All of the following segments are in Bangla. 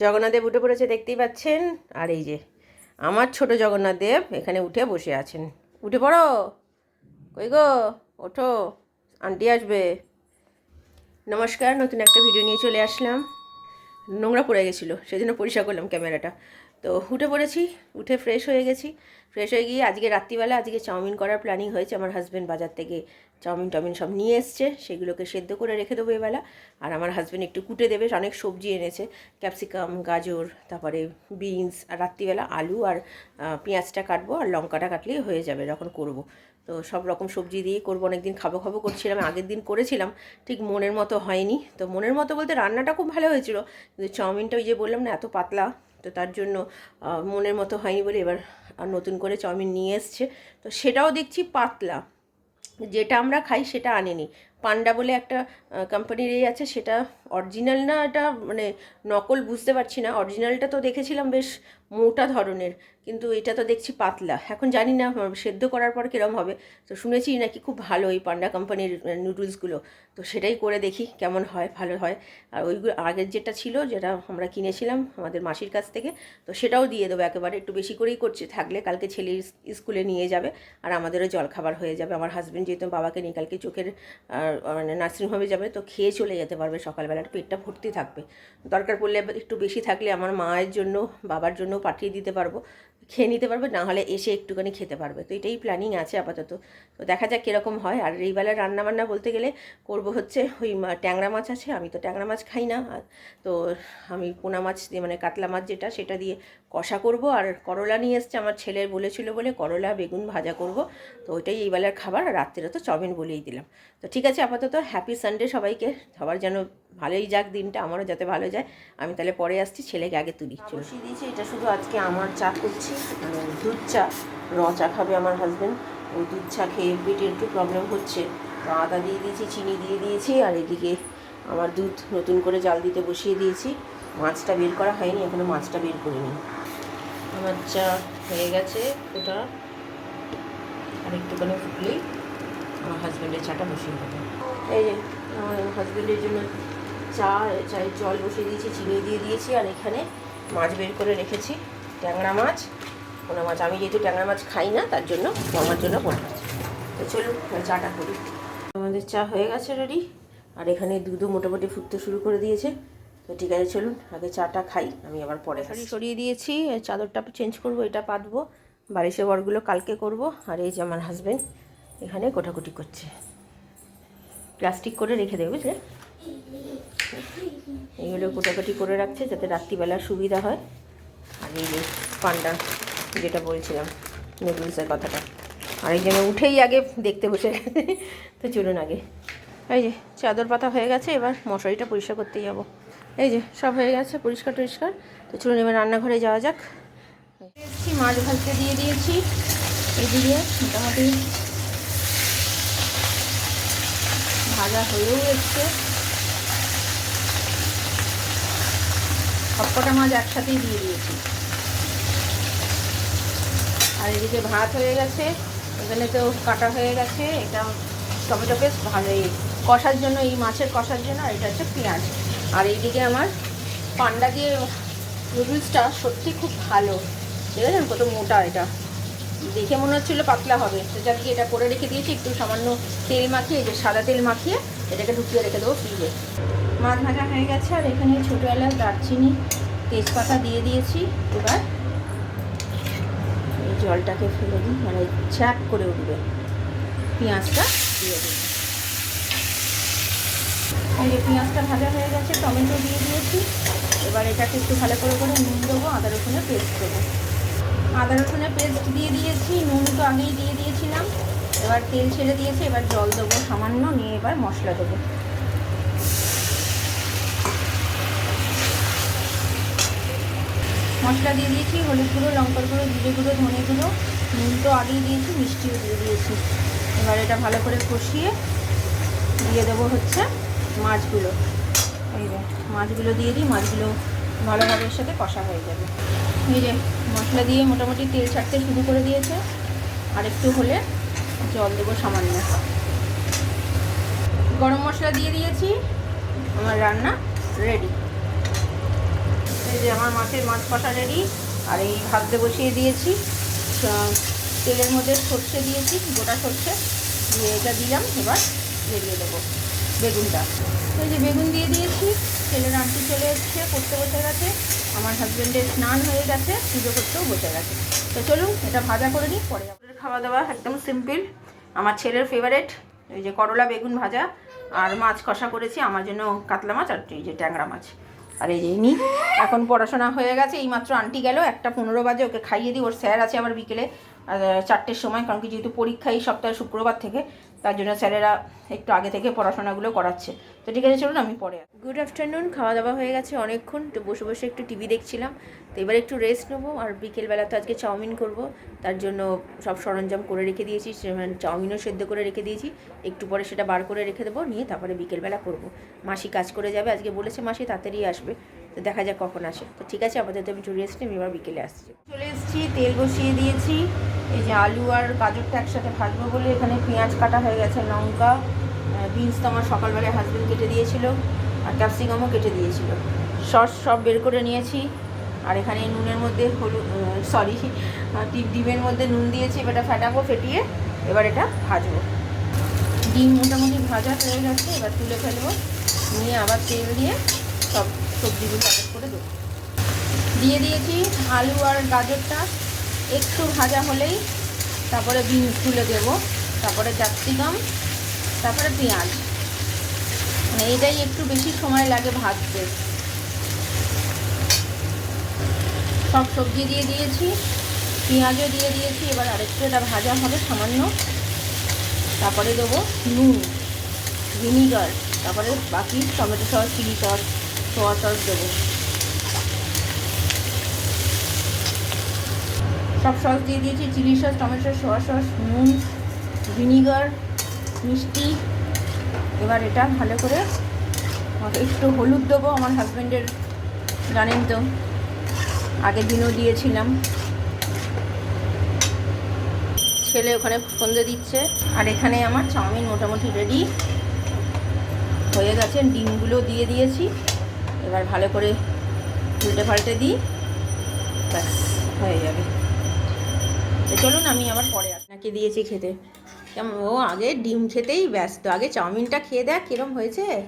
জগন্নাথ দেব উঠে পড়েছে, দেখতেই পাচ্ছেন? আর এই যে, আমার ছোট জগন্নাথদেব এখানে উঠে বসে আছেন। উঠে পড়ো। কই গো? ওঠো। আন্টি আসবে। নমস্কার, নতুন একটা ভিডিও নিয়ে চলে আসলাম। নোংরা পড়ে গেছিল সেই জন্য পরিষ্কার করলাম ক্যামেরাটা। তো উঠে পড়েছি, উঠে ফ্রেশ হয়ে গেছি। ফ্রেশ হয়ে গিয়ে আজকে রাত্রিবেলা আজকে চাউমিন করার প্ল্যানিং হয়েছে। আমার হাজব্যান্ড বাজার থেকে চাউমিন টাউমিন সব নিয়ে এসছে, সেগুলোকে সেদ্ধ করে রেখে দেবো এবেলা। আর আমার হাজব্যান্ড একটু কুটে দেবে, অনেক সবজি এনেছে। ক্যাপসিকাম গাজর, তারপরে বিনস আর রাত্রিবেলা আলু আর পেঁয়াজটা কাটবো আর লঙ্কাটা কাটলেই হয়ে যাবে যখন করব। তো সব রকম সবজি দিয়ে করব অনেক দিন খাব খাব করছিলাম, আগের দিন করেছিলাম, ঠিক মনের মতো হয়নি। তো মনের মতো বলতে রান্নাটা খুব ভালো হয়েছিল, কিন্তু চাউমিনটা ওই যে বললাম না, এত পাতলা তো তার জন্য মনের মতো হয়নি বলে এবার আর নতুন করে চাউমিন নিয়ে এসছে। তো সেটাও দেখছি পাতলা। যেটা আমরা খাই সেটা আনেনি। পান্ডা বলে একটা কোম্পানির এই আছে, সেটা অরিজিনাল না, এটা মানে নকল বুঝতে পারছি না। অরিজিনালটা তো দেখেছিলাম বেশ মোটা ধরনের, কিন্তু এটা তো দেখছি পাতলা। এখন জানি না সেদ্ধ করার পর কীরকম হবে। তো শুনেছি নাকি খুব ভালো এই পান্ডা কোম্পানির নুডলসগুলো তো সেটাই করে দেখি কেমন হয়, ভালো হয়। আর ওইগুলো আগের যেটা ছিল, যেটা আমরা কিনেছিলাম আমাদের মাসির কাছ থেকে, তো সেটাও দিয়ে দেবো একেবারে। একটু বেশি করেই করছে, থাকলে কালকে ছেলে স্কুলে নিয়ে যাবে, আর আমাদেরও জলখাবার হয়ে যাবে। আমার হাজব্যান্ড যেহেতু বাবাকে নিয়ে কালকে চোখের মানে নার্সিংহোমে যাবে তো খেয়ে চলে যেতে পারবে সকালবেলা পেটটা ভর্তি থাকবে। দরকার পড়লে একটু বেশি থাকলে আমার মায়ের জন্য, বাবার জন্য পাঠিয়ে দিতে পারব। খেয়ে নিতে পারবে না হলে এসে একটুখানি খেতে পারবে। তো এটাই প্ল্যানিং আছে আপাতত। তো দেখা যাক কীরকম হয়। আর এই বেলায় রান্নাবান্না বলতে গেলে করব হচ্ছে ওই ট্যাংরা মাছ আছে। আমি তো ট্যাংরা মাছ খাই না। তো আমি পোনা মাছ দিয়ে মানে কাতলা মাছ যেটা, সেটা দিয়ে কষা করব। আর করলা নিয়ে এসছে আমার ছেলের বলেছিল বলে করলা, বেগুন ভাজা করব। তো ওইটাই এই বেলার খাবার। আর রাত্রে তো চাউমিন বলেই দিলাম। তো ঠিক আছে আপাতত। হ্যাপি সানডে সবাইকে। সবার যেন ভালোই যাক দিনটা আমারও যাতে ভালো যায়। আমি তাহলে পরে আসছি ছেলেকে আগে তুলি বসিয়ে দিয়েছি এটা শুধু আজকে আমার চা করছি দুধ চা র চা খাবে আমার হাজব্যান্ড ওই দুধ চা খেয়ে পেটে একটু প্রবলেম হচ্ছে। তো আদা দিয়ে দিয়েছি চিনি দিয়ে দিয়েছি আর এদিকে আমার দুধ নতুন করে জাল দিতে বসিয়ে দিয়েছি। মাছটা বের করা হয়নি এখনও মাছটা বের করিনি। আমার চা হয়ে গেছে ওটা। আর একটুখানি ফুটলেই আমার হাজব্যান্ডের চাটা বসিয়ে দেবে। এই যে আমার হাজব্যান্ডের জন্য চা চায়ের জল বসিয়ে দিয়েছি চিনি দিয়ে দিয়েছি আর এখানে মাছ বের করে রেখেছি ট্যাংরা মাছ। পোনা মাছ আমি যেহেতু ট্যাংরা মাছ খাই না তার জন্য আমার জন্য পোনা মাছ। তো চলুন চাটা করি। আমাদের চা হয়ে গেছে রেডি আর এখানে দুধও মোটামুটি ফুটতে শুরু করে দিয়েছে। তো ঠিক আছে চলুন আগে চাটা খাই আমি আবার পরে শাড়ি সরিয়ে দিয়েছি চাদরটা চেঞ্জ করব এটা পাতবো। বারিশের বরগুলো কালকে করব আর এই যে আমার হাজব্যান্ড এখানে কোটাকুটি করছে। প্লাস্টিক করে রেখে দেবে বুঝলে? এইগুলো কোটাকুটি করে রাখছে যাতে রাত্রিবেলা সুবিধা হয়। আর এই যে পান্ডা, যেটা বলছিলাম, নুডলসের কথাটা। আর এই জন্য উঠেই আগে দেখতে বসে। তো চলুন আগে। এই যে চাদর পাতা হয়ে গেছে, এবার মশারিটা পরিষ্কার করতে যাব। এই যে সব হয়ে গেছে, পরিষ্কার, টরিষ্কার। তো চলুন এবার রান্নাঘরে যাওয়া যাক। এসেছি মাছ ভাজতে দিয়ে দিয়েছি। এদিকে মোটামুটি ভাজা হয়েও এসছে। সবকটা মাছ একসাথেই দিয়ে দিয়েছি। আর এদিকে ভাত হয়ে গেছে, এখানে তো কাটা হয়ে গেছে, এটা টমেটো পেস্ট ভালো এই কষার জন্য, এই মাছের কষার জন্য, আর এটা হচ্ছে পেঁয়াজ। আর এইদিকে আমার পান্ডা দিয়ে নুডলসটা সত্যি খুব ভালো। দেখেছেন কত মোটা এটা? দেখে মনে হচ্ছিল পাতলা হবে। তো যাকে, এটা করে রেখে দিয়েছি, একটু সামান্য তেল মাখিয়ে যে সাদা তেল মাখিয়ে এটাকে ঢুকিয়ে রেখে দেবো ফ্রিজে। মাছ ভাজা হয়ে গেছে, আর এখানে ছোটো এলাচ দারচিনি তেজপাতা দিয়ে দিয়েছি। এবার এই জলটাকে ফেলে দিই মানে ছ্যাক করে উঠবে। পেঁয়াজটা দিয়ে দিই এই যে পেঁয়াজটা ভাজা হয়ে গেছে, টমেটো দিয়ে দিয়েছি। এবার এটাকে একটু ভালো করে করে নুন দেবো আদা রসুনের পেস্ট দেবো। আদা রসুনের পেস্ট দিয়ে দিয়েছি, নুন তো আগেই দিয়ে দিয়েছিলাম। এবার তেল ছেড়ে দিয়েছি, এবার জল দেবো সামান্য, নিয়ে এবার মশলা দেবো। মশলা দিয়ে দিয়েছি, হলুদ গুঁড়ো, লঙ্কার গুঁড়ো, জিরে গুঁড়ো, ধনে গুঁড়ো, নুন তো আগেই দিয়েছি, মিষ্টিও দিয়ে দিয়েছি। এবার এটা ভালো করে কষিয়ে দিয়ে দেবো হচ্ছে মাছগুলো। এই যে, মাছগুলো দিয়ে দিই, মাছগুলো ভালোভাবে এর সাথে কষা হয়ে যাবে। এই যে, মশলা দিয়ে মোটামুটি তেল ছাড়তে শুরু করে দিয়েছে। আর একটু হলে জল দেবো সামান্য। গরম মশলা দিয়ে দিয়েছি। আমার রান্না রেডি এই যে আমার মাছের মাছ কষা রেডি আর এই ভাজতে বসিয়ে দিয়েছি। তেলের মধ্যে সর্ষে দিয়েছি, গোটা সর্ষে। দিয়ে এটা দিলাম, এবার বেরিয়ে দেবো। বেগুনটা। তো এই যে বেগুন দিয়ে দিয়েছি ছেলের আন্টি চলে এসছে পড়তে বসে গেছে। আমার হাজব্যান্ডের স্নান হয়ে গেছে, পুজো করতেও বসে গেছে। তো চলুন, এটা ভাজা করে নিই, পরে আপনাদের খাওয়া দাওয়া একদম সিম্পল আমার ছেলের ফেভারেট এই যে করলা বেগুন ভাজা, আর মাছ কষা করেছি, আমার জন্য কাতলা মাছ আর এই যে ট্যাংরা মাছ। আর এই যে ইনি এখন পড়াশোনা হয়ে গেছে, এইমাত্র আন্টি গেল, একটা পনেরো বাজে, ওকে খাইয়ে দিই, ওর স্যার আছে আবার বিকেলে চারটের সময়, কারণ কি যেহেতু পরীক্ষা এই সপ্তাহে শুক্রবার থেকে তার জন্য স্যারেরা একটু আগে থেকে পড়াশোনাগুলো করাচ্ছে। তো ঠিক আছে, চলুন আমি পরে গুড আফটারনুন খাওয়া দাওয়া হয়ে গেছে অনেকক্ষণ, তো বসে বসে একটু টিভি দেখছিলাম। তো এবার একটু রেস্ট নেব, আর বিকেলবেলা তো আজকে চাউমিন করব। তার জন্য সব সরঞ্জাম করে রেখে দিয়েছি, সে- চাউমিনও সেদ্ধ করে রেখে দিয়েছি। একটু পরে সেটা বার করে রেখে দেবো, নিয়ে তারপরে বিকেলবেলা করব। মাসি কাজ করে যাবে, আজকে বলেছে মাসি তাড়াতাড়ি আসবে। তো দেখা যাক কখন আসে। তো ঠিক আছে, আপাতত আমি চলে এসেছি, আমি এবার বিকেলে আসছি। চলে এসেছি, তেল বসিয়ে দিয়েছি, এই যে আলু আর গাজরটা একসাথে ভাজবো বলে এখানে পেঁয়াজ কাটা হয়ে গেছে, লঙ্কা বিনস তো আমার সকালবেলায় হাজবেন্ড কেটে দিয়েছিল, আর ক্যাপসিকামও কেটে দিয়েছিল। সস সব বের করে নিয়েছি, আর এখানে নুনের মধ্যে হলুদ সরি টিপ ডিমের মধ্যে নুন দিয়েছি, এবার ফাটাবো, ফেটিয়ে এবার এটা ভাজবো। ডিম মোটামুটি ভাজা হয়ে গেছে, এবার তুলে ফেলব, নিয়ে আবার তেল দিয়ে সব সবজিগুলো প্যাকেট করে দেবো। দিয়ে দিয়েছি আলু আর গাজরটা। একটু ভাজা হলেই তারপরে বিনস তুলে দেবো। তারপরে ক্যাপসিকাম, তারপরে পেঁয়াজ। মানে এটাই একটু বেশি সময় লাগে ভাজতে। সব সবজি দিয়ে দিয়েছি। পেঁয়াজও দিয়ে দিয়েছি। এবার আরেকটু এটা ভাজা হবে সামান্য। তারপরে দেবো নুন, ভিনিগার, তারপরে বাকি tomato sauce, chilli sauce. Soya sauce দেবো। সব সস দিয়ে দিয়েছি, chilli sauce, tomato soya sauce, নুন, ভিনিগার, মিষ্টি। এবার এটা ভালো করে একটু হলুদ দেবো, আমার হাজব্যান্ডের জানেন তো, আগের দিনও দিয়েছিলাম। ছেলে ওখানে সন্ধে দিচ্ছে, আর এখানে আমার চাউমিন মোটামুটি রেডি হয়ে গেছে, ডিমগুলো দিয়ে দিয়েছি। এবার ভালো করে উল্টে পাল্টে দিই। ব্যাস, হয়ে যাবে। চলুন, আমি আবার পরে আপনাকে দিয়েছি খেতে। কেমন, ও আগে ডিম খেতেই ব্যস্ত। আগে চাউমিনটা খেয়ে দেখ, কিরম হয়েছে।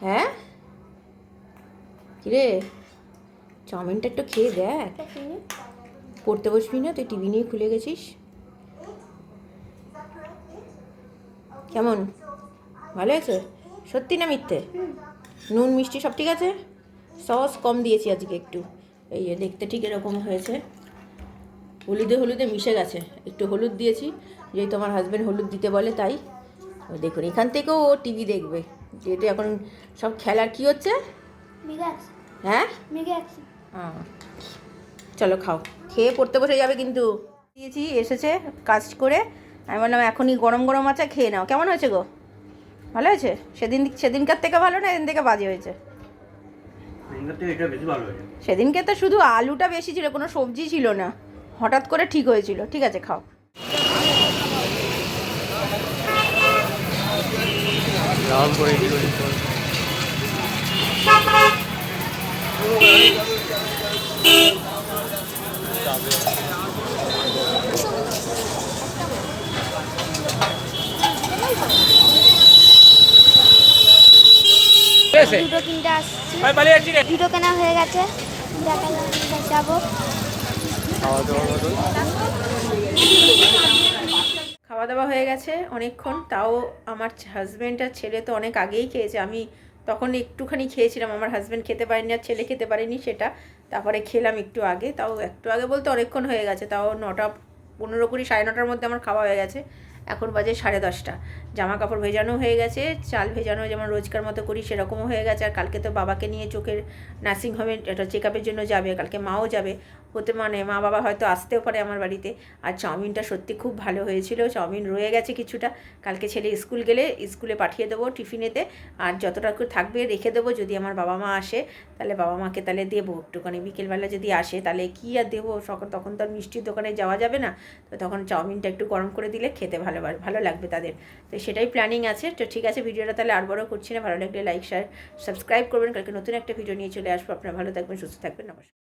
হ্যাঁ? কিরে? চাউমিনটা একটু খেয়ে দেখ। পড়তে বসবি না, তুই টিভি নিয়ে খুলে গেছিস? কেমন? ভালো হয়েছে? সত্যি না মিথ্যে? নুন মিষ্টি সব ঠিক আছে? সস কম দিয়েছি আজকে একটু। এই দেখতে ঠিক এরকম হয়েছে। হলুদে হলুদে মিশে গেছে। একটু হলুদ দিয়েছি। যেহেতু আমার হাজব্যান্ড হলুদ দিতে বলে তাই। ও দেখুন এখান থেকেও ও টিভি দেখবে। যেহেতু এখন সব খেলার কি হচ্ছে? হ্যাঁ? চলো খাও। খেয়ে পড়তে বসে যাবে কিন্তু। দিয়েছি এসেছে কাজ করে। আমি বললাম এখনই গরম গরম আছে খেয়ে নাও। কেমন হয়েছে গো? ভালো হয়েছে? সেদিন সেদিনকার থেকে ভালো না এদিন থেকে বাজে হয়েছে? সেদিনকে তো শুধু আলুটা বেশি ছিল কোনো সবজি ছিল না। হঠাৎ করে ঠিক হয়েছিল। ঠিক আছে খাও। করে দিল দুটো তিনটে আসছি। দুটো কেনা হয়ে গেছে। দেখা যাক যাব। খাওয়া দাওয়া খাওয়া দাওয়া হয়ে গেছে অনেকক্ষণ। তাও আমার হাজব্যান্ড আর ছেলে তো অনেক আগেই খেয়েছে। আমি তখন একটুখানি খেয়েছিলাম। আমার হাজব্যান্ড খেতে পারেনি আর ছেলে খেতে পারেনি সেটা। তারপরে খেলাম একটু আগে। তাও একটু আগে বলতে অনেকক্ষণ হয়ে গেছে। তাও নটা পনেরো কুড়ি সাড়ে নটার মধ্যে আমার খাওয়া হয়ে গেছে। এখন বাজে সাড়ে দশটা। জামা কাপড় ভেজানো হয়ে গেছে, চাল ভেজানো যেমন রোজকার মতো করি সেরকমও হয়ে গেছে। আর কালকে তো বাবাকে নিয়ে চোখের নার্সিংহোমে চেক আপের জন্য যাবে, কালকে মাও যাবে। হতে মানে মা বাবা হয়তো আসতেও পারে আমার বাড়িতে। আর চাউমিনটা সত্যি খুব ভালো হয়েছিল। চাউমিন রয়ে গেছে কিছুটা। কালকে ছেলে স্কুল গেলে স্কুলে পাঠিয়ে দেবো টিফিনেতে। আর যতটুকু থাকবে রেখে দেবো যদি আমার বাবা মা আসে, তাহলে বাবা মাকে তাহলে দেবো একটুখানি। বিকেলবেলা যদি আসে, তাহলে কী আর দেবো? সকাল তখন তো আর মিষ্টির দোকানে যাওয়া যাবে না। তো তখন চাউমিনটা একটু গরম করে দিলে খেতে ভালো ভালো লাগবে তাদের। তো সেটাই প্ল্যানিং আছে। তো ঠিক আছে, ভিডিওটা তাহলে আর বড় করছি না। ভালো লাগলে লাইক শেয়ার সাবস্ক্রাইব করবেন। কালকে নতুন একটা ভিডিও নিয়ে চলে আসব। আপনারা ভালো থাকবেন, সুস্থ থাকবেন। নমস্কার।